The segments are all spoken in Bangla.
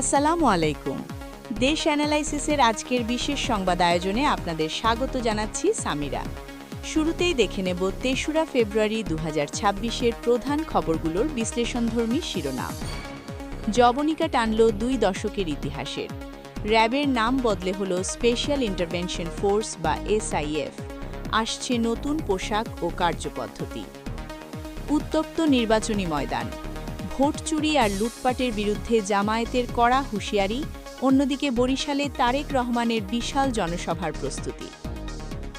আসসালামু আলাইকুম। দেশ অ্যানালাইসিসের আজকের বিশেষ সংবাদ আয়োজনে আপনাদের স্বাগত জানাচ্ছি সামিরা। শুরুতেই দেখে নেব তেসরা ফেব্রুয়ারি দু ছাব্বিশের প্রধান খবরগুলোর বিশ্লেষণধর্মী শিরোনাম। জবনিকা টানল দুই দশকের ইতিহাসের। র্যাবের নাম বদলে হল স্পেশাল ইন্টারভেনশন ফোর্স বা এসআইএফ। আসছে নতুন পোশাক ও কার্যপদ্ধতি। উত্তপ্ত নির্বাচনী ময়দান। ভোট চুরি আর লুটপাটের বিরুদ্ধে জামায়াতের কড়া হুঁশিয়ারি, অন্যদিকে বরিশালে তারেক রহমানের বিশাল জনসভার প্রস্তুতি।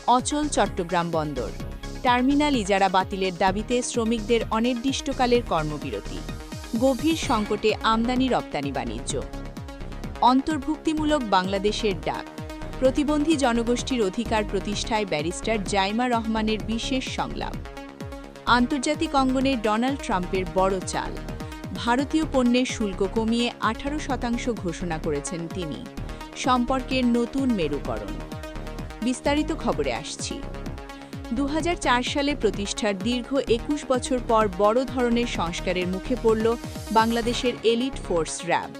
অচল চট্টগ্রাম বন্দর। টার্মিনাল ইজারা বাতিলের দাবিতে শ্রমিকদের অনির্দিষ্টকালের কর্মবিরতি। গভীর সংকটে আমদানি রপ্তানি বাণিজ্য। অন্তর্ভুক্তিমূলক বাংলাদেশের ডাক। প্রতিবন্ধী জনগোষ্ঠীর অধিকার প্রতিষ্ঠায় ব্যারিস্টার জাইমা রহমানের বিশেষ সংলাপ। আন্তর্জাতিক অঙ্গনে ডোনাল্ড ট্রাম্পের বড় চাল। ভারতীয় পণ্যের শুল্ক কমিয়ে আঠারো শতাংশ ঘোষণা করেছেন তিনি। সম্পর্কের নতুন মেরুকরণ। বিস্তারিত খবরে আসছি। দু হাজার চার সালে প্রতিষ্ঠার দীর্ঘ একুশ বছর পর বড় ধরনের সংস্কারের মুখে পড়ল বাংলাদেশের এলিট ফোর্স র্যাব।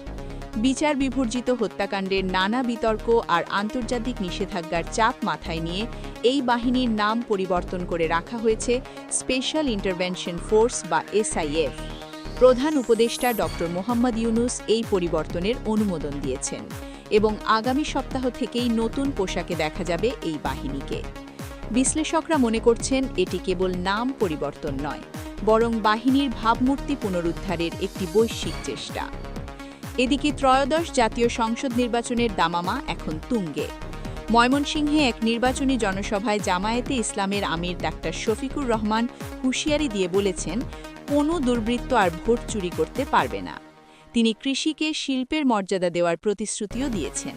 বিচার বিভর্জিত হত্যাকাণ্ডের নানা বিতর্ক আর আন্তর্জাতিক নিষেধাজ্ঞার চাপ মাথায় নিয়ে এই বাহিনীর নাম পরিবর্তন করে রাখা হয়েছে স্পেশাল ইন্টারভেনশন ফোর্স বা এসআইএফ। প্রধান উপদেষ্টা ড মোহাম্মদ ইউনুস এই পরিবর্তনের অনুমোদন দিয়েছেন এবং আগামী সপ্তাহ থেকেই নতুন পোশাকে দেখা যাবে এই বাহিনীকে। বিশ্লেষকরা মনে করছেন এটি কেবল নাম পরিবর্তন নয়, বরং বাহিনীর ভাবমূর্তি পুনরুদ্ধারের একটি বৈশ্বিক চেষ্টা। এদিকে ত্রয়োদশ জাতীয় সংসদ নির্বাচনের দামামা এখন তুঙ্গে। ময়মনসিংহে এক নির্বাচনী জনসভায় জামায়াতে ইসলামের আমির ডাক্তার শফিকুর রহমান হুঁশিয়ারি দিয়ে বলেছেন কোনো দুর্বৃত্ত আর ভোট চুরি করতে পারবে না। তিনি কৃষিকে শিল্পের মর্যাদা দেওয়ার প্রতিশ্রুতিও দিয়েছেন।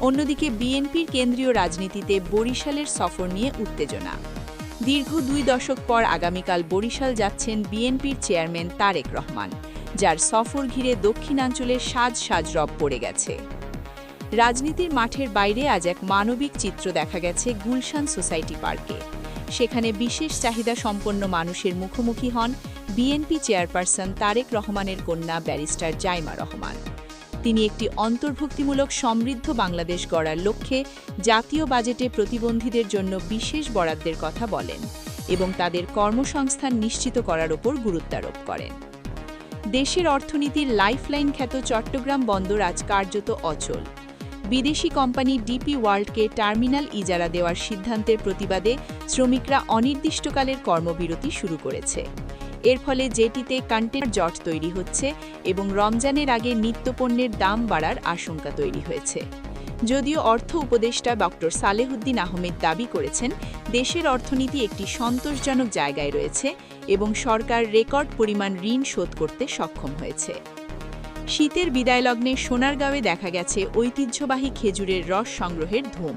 অন্যদিকে বিএনপির কেন্দ্রীয় রাজনীতিতে বরিশালের সফর নিয়ে উত্তেজনা। দীর্ঘ দুই দশক পর আগামীকাল বরিশাল যাচ্ছেন বিএনপির চেয়ারম্যান তারেক রহমান, যার সফর ঘিরে দক্ষিণাঞ্চলের সাজ সাজ রব পড়ে গেছে। রাজনীতির মাঠের বাইরে আজ এক মানবিক চিত্র দেখা গেছে গুলশান সোসাইটি পার্কে। সেখানে বিশেষ চাহিদা সম্পন্ন মানুষের মুখোমুখি হন বিএনপি চেয়ারপারসন তারেক রহমানের কন্যা ব্যারিস্টার জাইমা রহমান। তিনি একটি অন্তর্ভুক্তিমূলক সমৃদ্ধ বাংলাদেশ গড়ার লক্ষ্যে জাতীয় বাজেটে প্রতিবন্ধীদের জন্য বিশেষ বরাদ্দের কথা বলেন এবং তাদের কর্মসংস্থান নিশ্চিত করার ওপর গুরুত্বারোপ করেন। দেশের অর্থনীতির লাইফলাইন খ্যাত চট্টগ্রাম বন্দর আজ কার্যত অচল। বিদেশি কোম্পানি ডিপি ওয়ার্ল্ডকে টার্মিনাল ইজারা দেওয়ার সিদ্ধান্তের প্রতিবাদে শ্রমিকরা অনির্দিষ্টকালের কর্মবিরতি শুরু করেছে। এর ফলে জেটিতে কন্টেনার জট তৈরি হচ্ছে এবং রমজানের আগে নিত্যপণ্যের দাম বাড়ার আশঙ্কা তৈরি হয়েছে। যদিও অর্থ উপদেষ্টা ডক্টর সালেহুদ্দিন আহমেদ দাবি করেছেন, দেশের অর্থনীতি একটি সন্তোষজনক জায়গায় রয়েছে এবং সরকার রেকর্ড পরিমাণ ঋণ শোধ করতে সক্ষম হয়েছে। শীতের বিদায়লগ্নে সোনারগাঁওয়ে দেখা গেছে ঐতিহ্যবাহী খেজুরের রস সংগ্রহের ধুম।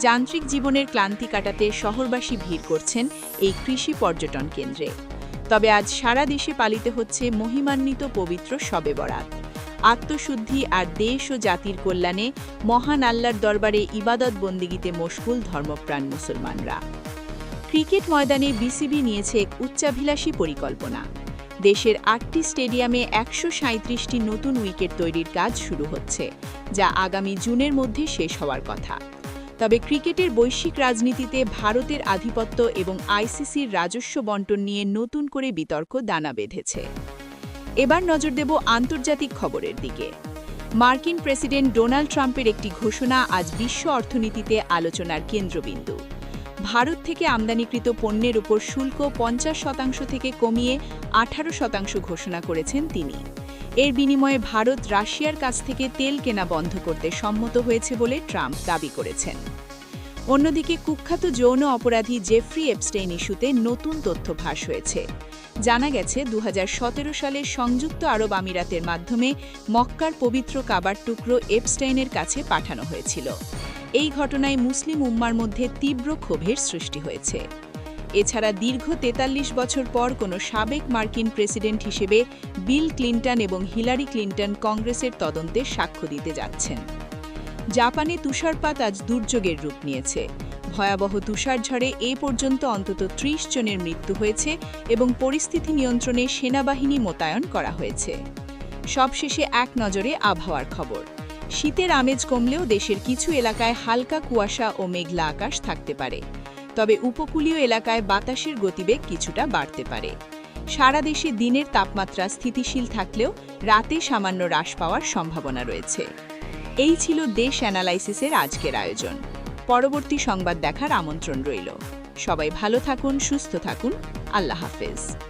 যান্ত্রিক জীবনের ক্লান্তি কাটাতে শহরবাসী ভিড় করছেন এই কৃষি পর্যটন কেন্দ্রে। তবে আজ সারা দেশে পালিত হচ্ছে মহিমান্বিত পবিত্র শবে বরাত। আত্মশুদ্ধি আর দেশ ও জাতির কল্যাণে মহান আল্লাহর দরবারে ইবাদত বন্দিগিতে মশগুল ধর্মপ্রাণ মুসলমানরা। ক্রিকেট ময়দানে বিসিবি নিয়েছে এক উচ্চাভিলাষী পরিকল্পনা। দেশের আটটি স্টেডিয়ামে একশো সাঁত্রিশটি নতুন উইকেট তৈরির কাজ শুরু হচ্ছে, যা আগামী জুনের মধ্যে শেষ হওয়ার কথা। তবে ক্রিকেটের বৈশ্বিক রাজনীতিতে ভারতের আধিপত্য এবং আইসিসির রাজস্ব বন্টন নিয়ে নতুন করে বিতর্ক দানা বেঁধেছে। এবার নজর দেব আন্তর্জাতিক খবরের দিকে। মার্কিন প্রেসিডেন্ট ডোনাল্ড ট্রাম্পের একটি ঘোষণা আজ বিশ্ব অর্থনীতিতে আলোচনার কেন্দ্রবিন্দু। ভারত থেকে আমদানিকৃত পণ্যের উপর শুল্ক পঞ্চাশ শতাংশ থেকে কমিয়ে আঠারো শতাংশ ঘোষণা করেছেন তিনি। এর বিনিময়ে ভারত রাশিয়ার কাছ থেকে তেল কেনা বন্ধ করতে সম্মত হয়েছে বলে ট্রাম্প দাবি করেছেন। অন্যদিকে কুখ্যাত যৌন অপরাধী জেফ্রি এপস্টেইন ইস্যুতে নতুন তথ্য ফাঁস হয়েছে। জানা গেছে দু হাজার সতেরো সালে সংযুক্ত আরব আমিরাতের মাধ্যমে মক্কার পবিত্র কাবার টুকরো এপস্টেইনের কাছে পাঠানো হয়েছিল। এই ঘটনায় মুসলিম উম্মার মধ্যে তীব্র ক্ষোভের সৃষ্টি হয়েছে। এছাড়া দীর্ঘ তেতাল্লিশ বছর পর কোনো সাবেক মার্কিন প্রেসিডেন্ট হিসেবে বিল ক্লিন্টন এবং হিলারি ক্লিন্টন কংগ্রেসের তদন্তে সাক্ষ্য দিতে যাচ্ছেন। জাপানে তুষারপাত আজ দুর্যোগের রূপ নিয়েছে। ভয়াবহ তুষারঝড়ে এ পর্যন্ত অন্তত ত্রিশ জনের মৃত্যু হয়েছে এবং পরিস্থিতি নিয়ন্ত্রণে সেনাবাহিনী মোতায়েন করা হয়েছে। সবশেষে এক নজরে আবহাওয়ার খবর। শীতের আমেজ কমলেও দেশের কিছু এলাকায় হালকা কুয়াশা ও মেঘলা আকাশ থাকতে পারে। তবে উপকূলীয় এলাকায় বাতাসের গতিবেগ কিছুটা বাড়তে পারে। সারা দেশে দিনের তাপমাত্রা স্থিতিশীল থাকলেও রাতে সামান্য হ্রাস পাওয়ার সম্ভাবনা রয়েছে। এই ছিল দেশ অ্যানালাইসিসের আজকের আয়োজন। পরবর্তী সংবাদ দেখার আমন্ত্রণ রইল। সবাই ভালো থাকুন, সুস্থ থাকুন। আল্লাহ হাফেজ।